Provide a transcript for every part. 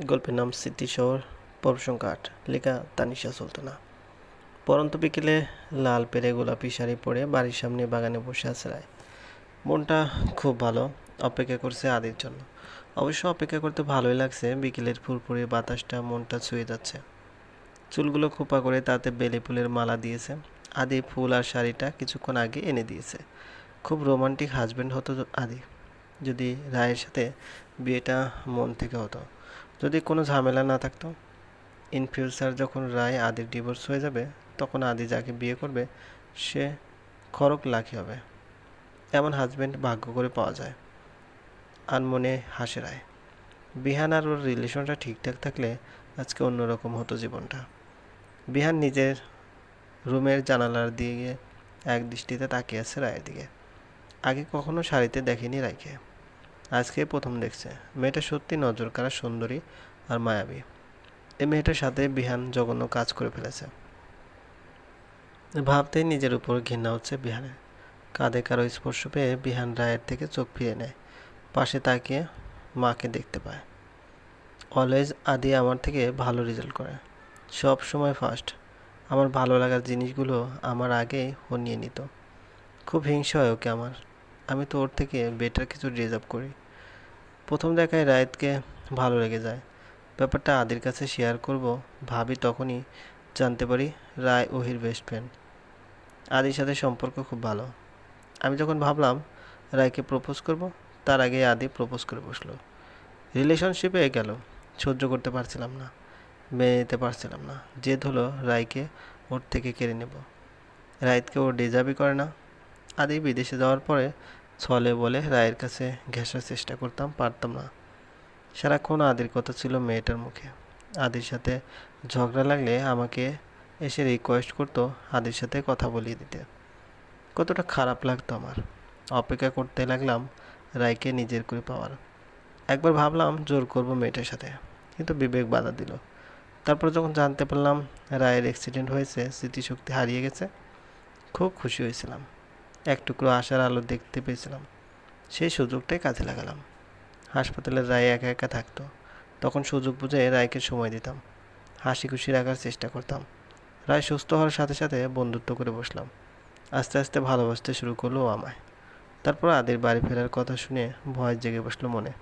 গল্পের নাম স্মৃতি শহর পরশঙ্কা আট। লেখা তানিশা সুলতানা। পরন্ত বিকেলে লাল পেরে গোলাপি শাড়ি পরে বাড়ির সামনে বাগানে বসে আছে রায়। মনটা খুব ভালো, অপেক্ষা করছে আদির জন্য। অবশ্য অপেক্ষা করতে ভালোই লাগছে, বিকেলের ফুরফুরে বাতাসটা মনটা ছুঁয়ে যাচ্ছে। চুলগুলো খোপা করে তাতে বেলে ফুলের মালা দিয়েছে। আদি ফুল আর শাড়িটা কিছুক্ষণ আগে এনে দিয়েছে। খুব রোমান্টিক হাজব্যান্ড হতো আদি। যদি রায়ের সাথে বিয়েটা মন থেকে হতো। যদি কোনো ঝামেলা না থাকতো ইন ফিউচার যখন রায় আদির ডিভোর্স হয়ে যাবে, তখন আদি যাকে বিয়ে করবে, সে খরক লাখি হবে। এমন হাজব্যান্ড ভাগ্য করে পাওয়া যায়। আর মনে হাসে রায়। বিহান আর ওর রিলেশনটা ঠিকঠাক থাকলে আজকে অন্যরকম হতো জীবনটা। বিহান নিজের রুমের জানালার দিকে এক দৃষ্টিতে তাকিয়ে আছে রায়ের দিকে। আগে কখনো শাড়িতে দেখেনি রায়কে। আজকে প্রথম দেখছে। মেয়েটা সত্যি নজর কাড়া সুন্দরী আর মায়াবী। এই মেয়েটার সাথে বিহান জঘন্য কাজ করে ফেলেছে। ভাবতেই নিজের উপর ঘৃণা হচ্ছে বিহানের। কাঁধে কারও স্পর্শ পেয়ে বিহান রায়ের থেকে চোখ ফিরে নেয়। পাশে তাকিয়ে মাকে দেখতে পায়। অলওয়েজ আদি আমার থেকে ভালো রেজাল্ট করে। সব সময় ফার্স্ট আমার ভালো লাগার জিনিসগুলো আমার আগেই ও নিয়ে নিত। খুব হিংসা হয় ওকে আমার। আমি তো ওর থেকে বেটার কিছু রিজার্ভ করি। প্রথম দেখায় রায়তকে ভালো লেগে যায়। ব্যাপারটা আদির কাছে শেয়ার করব, ভাবি তখনই জানতে পারি রায় ওহির বেস্ট ফ্রেন্ড আদির সাথে সম্পর্ক খুব ভালো। আমি যখন ভাবলাম রায়কে প্রপোজ করব, তার আগে আদি প্রপোজ করে বসল। রিলেশনশিপে গেল, সহ্য করতে পারছিলাম না, মেনে নিতে পারছিলাম না। জেদ হলো রায়কে ওর থেকে কেড়ে নেব। রায়তকে ও ডিজার্ভই করে না। আদি বিদেশে যাওয়ার পরে ছলে বলে রায়ের কাছে ঘেঁষার চেষ্টা করতাম, পারতাম না। সারাক্ষণ আদির কথা ছিল মেয়েটার মুখে। আদির সাথে ঝগড়া লাগলে আমাকে এসে রিকোয়েস্ট করতো আদির সাথে কথা বলিয়ে দিতে। কতটা খারাপ লাগতো আমার। অপেক্ষা করতে লাগলাম রায়কে নিজের করে পাওয়ার। একবার ভাবলাম জোর করব মেয়েটার সাথে, কিন্তু বিবেক বাধা দিল। তারপর যখন জানতে পারলাম রায়ের অ্যাক্সিডেন্ট হয়েছে, স্মৃতিশক্তি হারিয়ে গেছে, খুব খুশি হয়েছিলাম। এক টুকরো আশার আলো দেখতে পেয়েছিলাম। সেই সুযোগটাই কাজে লাগালাম। হাসপাতালে রায় একা একা থাকতো। তখন সুযোগ বুঝে রায়কে সময় দিতাম। হাসি খুশি রাখার চেষ্টা করতাম। রায় সুস্থ হওয়ার সাথে সাথে বন্ধুত্ব করে বসলাম। আস্তে আস্তে ভালোবাসতে শুরু করল আমায়। তারপর আদির বাড়ি ফেরার কথা শুনে ভয় জেগে বসল মনে।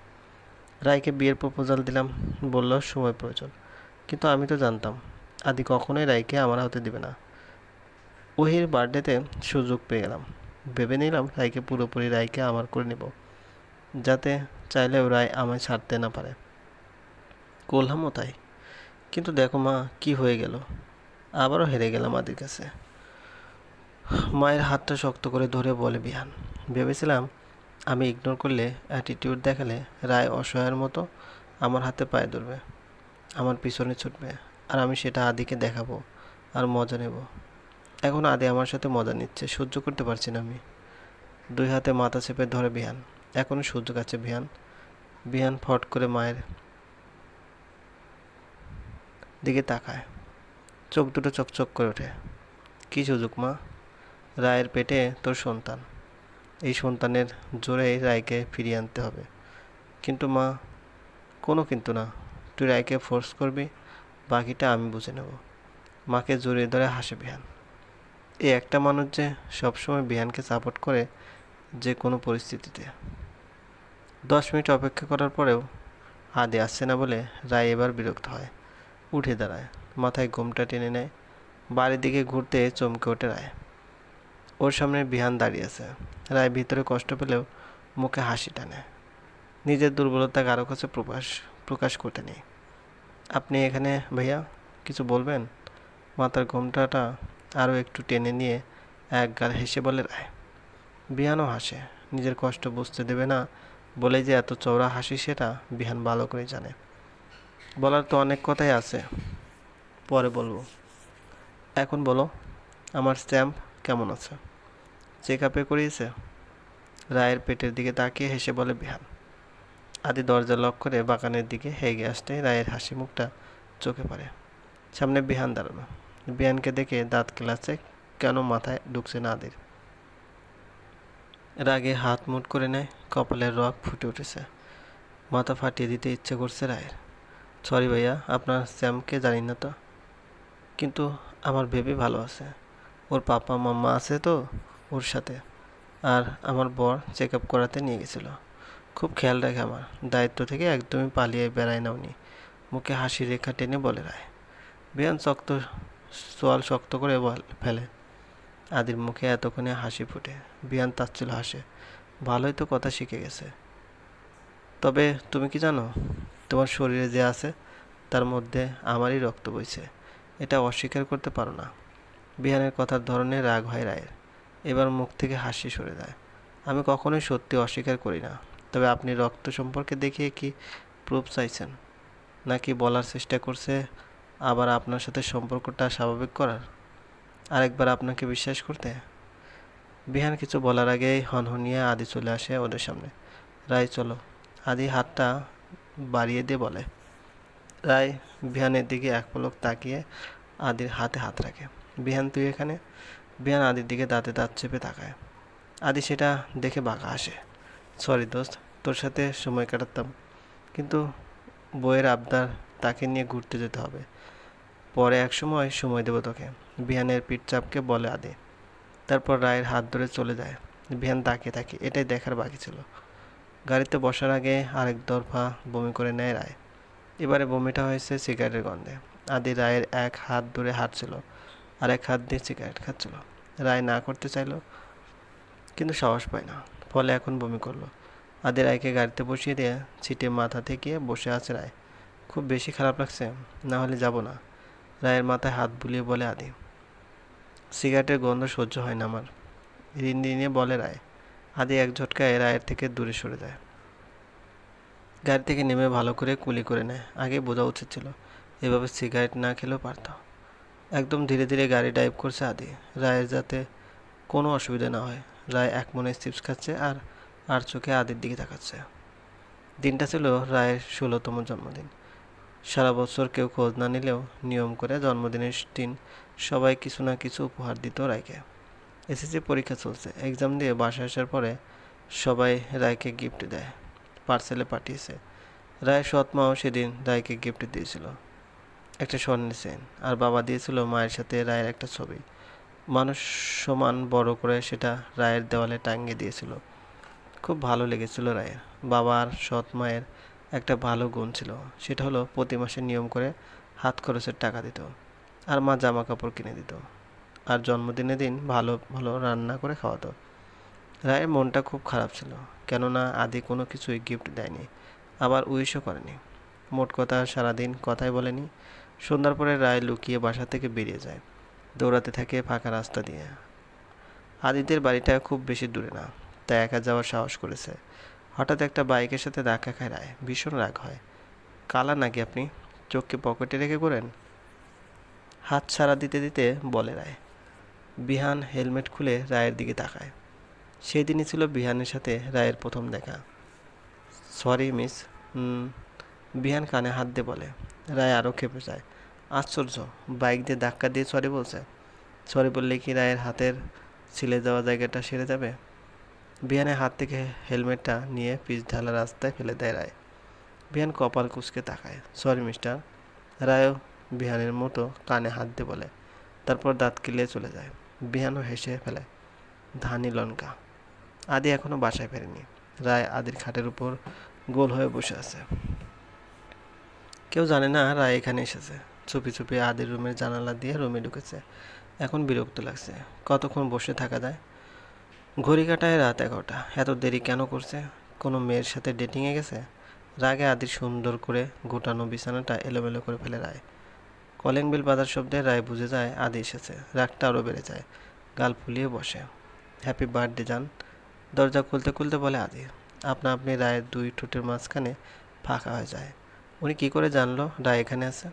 রায়কে বিয়ের প্রপোজাল দিলাম। বলল, সময় প্রয়োজন। কিন্তু আমি তো জানতাম, আদি কখনোই রায়কে আমার হতে দিবে না। ওহির বার্থডেতে সুযোগ পেয়ে গেলাম। ভেবে নিলাম রায়কে পুরোপুরি রায়কে আমার করে নেব। যাতে চাইলেও রায় আমায় ছাড়তে না পারে। করলামও তাই। কিন্তু দেখো মা, কি হয়ে গেল? আবারও হেরে গেলাম আদির কাছে। মায়ের হাতটা শক্ত করে ধরে বলে, বিহান, ভেবেছিলাম আমি ইগনোর করলে অ্যাটিটিউড দেখালে রায় অসহায়ের মতো আমার হাতে পায়ে ধরবে। আমার পিছনে ছুটবে। আর আমি সেটা আদিকে দেখাবো আর মজা নেব। এখন আদি আমার সাথে মজা নিচ্ছে, সহ্য করতে পারছি না আমি। দুই হাতে মাথা চেপে ধরে বিহান। এখনও সুযোগ আছে বিহান। বিহান ফট করে মায়ের দিকে তাকায়। চোখ দুটো চকচক করে ওঠে। কী সুযোগ, মা? রায়ের পেটে তোর সন্তান। এই সন্তানের জোরেই রায়কে ফিরিয়ে আনতে হবে। কিন্তু, মা, কোনো কিন্তু না। তুই রায়কে ফোর্স করবি, বাকিটা আমি বুঝে নেব। মাকে জড়িয়ে ধরে হাসে বিহান। এই একটা মানুষ যে সবসময় বিহানকে সাপোর্ট করে যে কোনো পরিস্থিতিতে। দশ মিনিট অপেক্ষা করার পরেও আদে আসছে না বলে রায় এবার বিরক্ত হয়, উঠে দাঁড়ায়, মাথায় ঘুমটা টেনে নেয়, বাড়ির দিকে ঘুরতে চমকে ওঠে রায়। ওর সামনে বিহান দাঁড়িয়ে আছে। রায় ভিতরে কষ্ট পেলেও মুখে হাসি টানে। নিজের দুর্বলতা কারও কাছে প্রকাশ প্রকাশ করতে নেই। আপনি এখানে ভাইয়া কিছু বলবেন? মাথার ঘোমটাটা আরও একটু টেনে নিয়ে এক গাল হেসে বলে রায় বিহানও হাসে, নিজের কষ্ট বুঝতে দেবে না বলে যে এত চওড়া হাসি সেটা বিহান ভালো করে জানে। বলার তো অনেক কথাই আছে, পরে বলব। এখন বলো, আমার স্ট্যাম্প কেমন আছে? চেক আপে করিয়েছে? রায়ের পেটের দিকে তাকিয়ে হেসে বলে বিহান। আদি দরজা লক করে বাগানের দিকে হেগে আসতে রায়ের হাসি মুখটা চোখে পড়ে। সামনে বিহান দাঁড়ানো বিহানকে দেখে দাঁত কেলাচ্ছে কেন মাথায় ঢুকছে না আদির। রাগে হাত মুট করে নেয়, কপালের রক ফুটে উঠেছে। মাথা ফাটিয়ে দিতে ইচ্ছে করছে রায়ের। সরি ভাইয়া, আপনার স্যামকে জানি না তো। কিন্তু আমার বেবি ভালো আছে। ওর পাপা, মাম্মা আছে তো ওর সাথে। আর আমার বর চেক আপ করাতে নিয়ে গেছিল। খুব খেয়াল রাখে আমার। দায়িত্ব থেকে একদমই পালিয়ে বেড়ায় না উনি। মুখে হাসি রেখা টেনে বলে রায়। বিয়ান শক্ত সোয়াল শক্ত করে ফেলে। আদির মুখে এতক্ষণে হাসি ফুটে। বিয়ান তাচ্ছিল হাসে। ভালোই তো কথা শিখে গেছে। তবে তুমি কি জানো, তোমার শরীরে যে আছে, তার মধ্যে আমারই রক্ত বইছে। এটা অস্বীকার করতে পারো না। বিহানের কথার ধরনে রাগ হয় রায়ের। এবার মুখ থেকে হাসি সরে যায়। আমি কখনোই সত্যি অস্বীকার করি না। তবে আপনি রক্ত সম্পর্কে দেখিয়ে কি প্রুফ চাইছেন? নাকি বলার চেষ্টা করছে আবার আপনার সাথে সম্পর্কটা স্বাভাবিক করার। আরেকবার আপনাকে বিশ্বাস করতে। বিহান কিছু বলার আগেই হনহনিয়ে আদি চলে আসে ওদের সামনে। রায়, চলো। আদি হাতটা বাড়িয়ে দিয়ে বলে। রায় বিহানের দিকে এক পলক তাকিয়ে আদির হাতে হাত রাখে। বিহান, তুই এখানে? বিহান আদির দিকে দাঁতে দাঁত চেপে তাকায়। আদি সেটা দেখে বাঁকা আসে। সরি দোস্ত, তোর সাথে সময় কাটাতাম। কিন্তু বইয়ের আবদার তাকে নিয়ে ঘুরতে যেতে হবে। পরে এক সময় দেবো তোকে। বিহানের পিঠ চাপকে বলে আদি। তারপর রায়ের হাত ধরে চলে যায়। বিহান তাকিয়ে থাকে, এটাই দেখার বাকি ছিল। গাড়িতে বসার আগে আরেক দরফা বমি করে নেয় রায়। এবারে বমিটা হয়েছে সিগারেটের গন্ধে। আদি রায়ের এক হাত ধরে হাঁটছিল আর এক হাত দিয়ে সিগারেট খাচ্ছিল। রায় না করতে চাইলো, কিন্তু সাহস পায় না। ফলে এখন বমি করল। আদি রায়কে গাড়িতে বসিয়ে দিয়ে সিটে মাথা থেকে বসে আছে রায়। খুব বেশি খারাপ লাগছে, না হলে যাব না। রায়ের মাথায় হাত বুলিয়ে বলে আদি, সিগারেটের গন্ধ সহ্য হয় না আমার। ঋণ নিয়ে বলে রায়, আদি এক ঝটকায় রায়ের থেকে দূরে সরে যায়। গাড়ি থেকে নেমে ভালো করে কুলি করে নেয়। আগে বোঝা উচিত ছিল, এভাবে সিগারেট না খেলেও পারত। একদম ধীরে ধীরে গাড়ি ড্রাইভ করছে আদি। রায়ের যাতে কোনো অসুবিধা না হয়, রায় এক মনে চিপস খাচ্ছে আর আর চোখে আদির দিকে তাকাচ্ছে। দিনটা ছিল রায়ের ষোলোতম জন্মদিন। সারা বছর কেউ খোঁজ না নিলেও নিয়ম করে জন্মদিনের দিন সবাই কিছু না কিছু উপহার দিত রায়কে। এসএসসি পরীক্ষা চলছে। এক্সাম দিয়ে বাসায় আসার পরে সবাই রায়কে গিফট দেয় পার্সেলে পাঠিয়েছে। রায়ের সৎ মাও সেদিন রায়কে গিফট দিয়েছিল, একটা স্বর্ণের চেন আর বাবা দিয়েছিল মায়ের সাথে রায়ের একটা ছবি। মানুষ সমান বড় করে সেটা রায়ের দেওয়ালে টাঙিয়ে দিয়েছিল। খুব ভালো লেগেছিল রায়ের। বাবার সৎ মায়ের একটা ভালো গুণ ছিল। সেটা হলো প্রতি মাসে নিয়ম করে হাত খরচের টাকা দিত আর মা জামা কাপড় কিনে দিত আর জন্মদিনের দিন ভালো ভালো রান্না করে খাওয়াতো। রায়ের মনটা খুব খারাপ ছিল, কেননা আদি কোনো কিছুই গিফট দেয়নি, আবার উইশও করেনি। মোট কথা সারাদিন কথাই বলেনি। সন্ধ্যার পরে রায় লুকিয়ে বাসা থেকে বেরিয়ে যায়, দৌড়াতে থাকে ফাঁকা রাস্তা দিয়ে। আদিদের বাড়িটা খুব বেশি দূরে না, তাই একা যাওয়ার সাহস করেছে। হঠাৎ একটা বাইকের সাথে ধাক্কা খায় রায়। ভীষণ রাগ হয়। কালা নাকি আপনি? চোখকে পকেটে রেখে করেন হাত ছাড়া দিতে দিতে বলে রায়। বিহান হেলমেট খুলে রায়ের দিকে তাকায়। সেই দিনই ছিল বিহানের সাথে রায়ের প্রথম দেখা। Sorry, miss. বিহান কানে হাত দিয়ে বলে। রায় আরও খেপে যায়। আশ্চর্য, বাইক দিয়ে ধাক্কা দিয়ে সরি বলছে। সরি বললে কি রায়ের হাতের ছিলে যাওয়া জায়গাটা সেরে যাবে? বিহানের হাত থেকে হেলমেটটা নিয়ে পিচ ঢালা রাস্তায় ফেলে দেয় রায়। বিহান কপাল কুচকে তাকায়। Sorry, mister. রায়ও বিহানের মতো কানে হাত দিয়ে বলে। তারপর দাঁত কিলিয়ে চলে যায়। বিহানও হেসে ফেলে, ধানি লঙ্কা আদি এখনও বাসায় ফেরেনি। রায় আদির খাটের উপর গোল হয়ে বসে আছে। কেউ জানে না রায় এখানে এসেছে। চুপি চুপি আদির রুমের জানালা দিয়ে রুমে ঢুকেছে। এখন বিরক্ত লাগছে। কতক্ষণ বসে থাকা যায়? ঘড়ি কাটায় রাত এগারোটা। এত দেরি কেন করছে? কোনো মেয়ের সাথে ডেটিংয়ে গেছে? রাগে আদির সুন্দর করে গোটানো বিছানাটা এলোমেলো করে ফেলে রায়। কলিং বিল বাজার শব্দে রায় বুঝে যায়, আদি এসেছে। রাগটা আরও বেড়ে যায়। গাল ফুলিয়ে বসে। হ্যাপি বার্থডে যান দরজা খুলতে খুলতে বলে আদি। আপনা আপনি রায়ের দুই ঠোঁটের মাঝখানে ফাঁকা হয়ে যায়। উনি কী করে জানলো রায় এখানে আছে?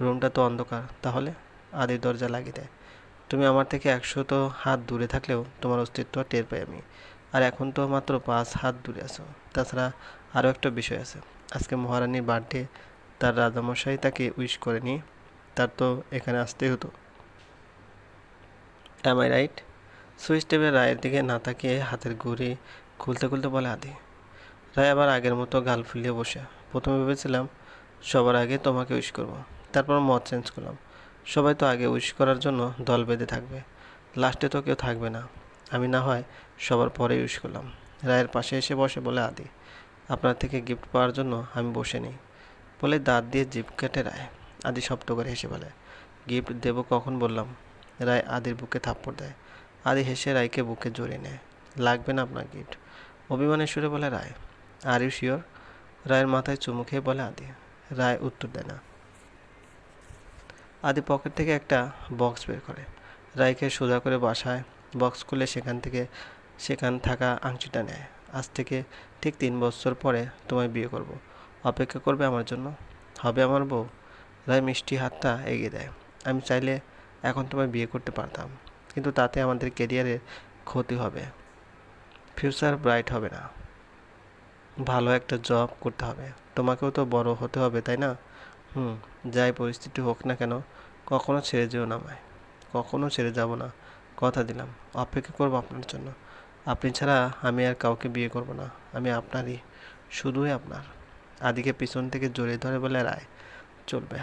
রুমটা তো অন্ধকার, তাহলে? আদি দরজা লাগিয়ে দেয়। তুমি আমার থেকে একশো তো হাত দূরে থাকলেও তোমার অস্তিত্ব টের পাই আমি। আর এখন তো মাত্র পাঁচ হাত দূরে আছো। তাছাড়া আরও একটা বিষয় আছে। আজকে মহারানীর বার্থডে, তার রাজামশাই তাকে উইশ করেনি তার তো এখানে আসতেই হতো। অ্যাম আই রাইট সুইচ টেপে রায়ের দিকে না তাকিয়ে হাতের ঘুড়ি খুলতে খুলতে বলে, আদি, রায় আবার আগের মতো গাল ফুলিয়ে বসে। প্রথমে ভেবেছিলাম সবার আগে তোমাকে উইশ করব। তারপর মত চেঞ্জ করলাম। সবাই তো আগে উইশ করার জন্য দল বেঁধে থাকবে। লাস্টে তো কেউ থাকবে না। আমি না হয় সবার পরে উইশ করলাম। রায়ের পাশে এসে বসে বলে, আদি, আপনার থেকে গিফট পাওয়ার জন্য আমি বসে নিই। বলে দাঁত দিয়ে জিপ কেটে রায় আদি শব্দ করে হেসে বলে, গিফট দেবো কখন? বললাম। রায় আদির বুকে থাপ্পড় দেয়। আদি হেসে রায়কে বুকে জড়িয়ে নেয়। লাগবে না আপনার গিফট? অভিমানের সুরে বলে রায় আর ইউ শিওর রায়ের মাথায় চুমু খেয়ে বলে আদি। রায় উত্তর দেয় না। আদি পকেট থেকে একটা বক্স বের করে। রায়কে সোজা করে বাসায় বক্স খুলে সেখান থেকে সেখান থাকা আংটিটা নেয়। আজ থেকে ঠিক তিন বছর পরে তোমায় বিয়ে করব। অপেক্ষা করবে আমার জন্য। হবে আমার বউ। রায় মিষ্টি হাতটা এগিয়ে দেয়। আমি চাইলে এখন তোমায় বিয়ে করতে পারতাম। কিন্তু তাতে আমাদের কেরিয়ারের ক্ষতি হবে। ফিউচার ব্রাইট হবে না। ভালো একটা জব করতে হবে। তোমাকেও তো বড় হতে হবে, তাই না? হুম। যাই পরিস্থিতি হোক না কেন, কখনো ছেড়ে যেও না আমায়। কখনো ছেড়ে যাব না। কথা দিলাম। অপেক্ষা করব আপনার জন্য। আপনি ছাড়া আমি আর কাউকে বিয়ে করব না। আমি আপনারই। শুধুই আপনার। আদিকে পিছন থেকে জড়িয়ে ধরে বলে রায়, চলবে।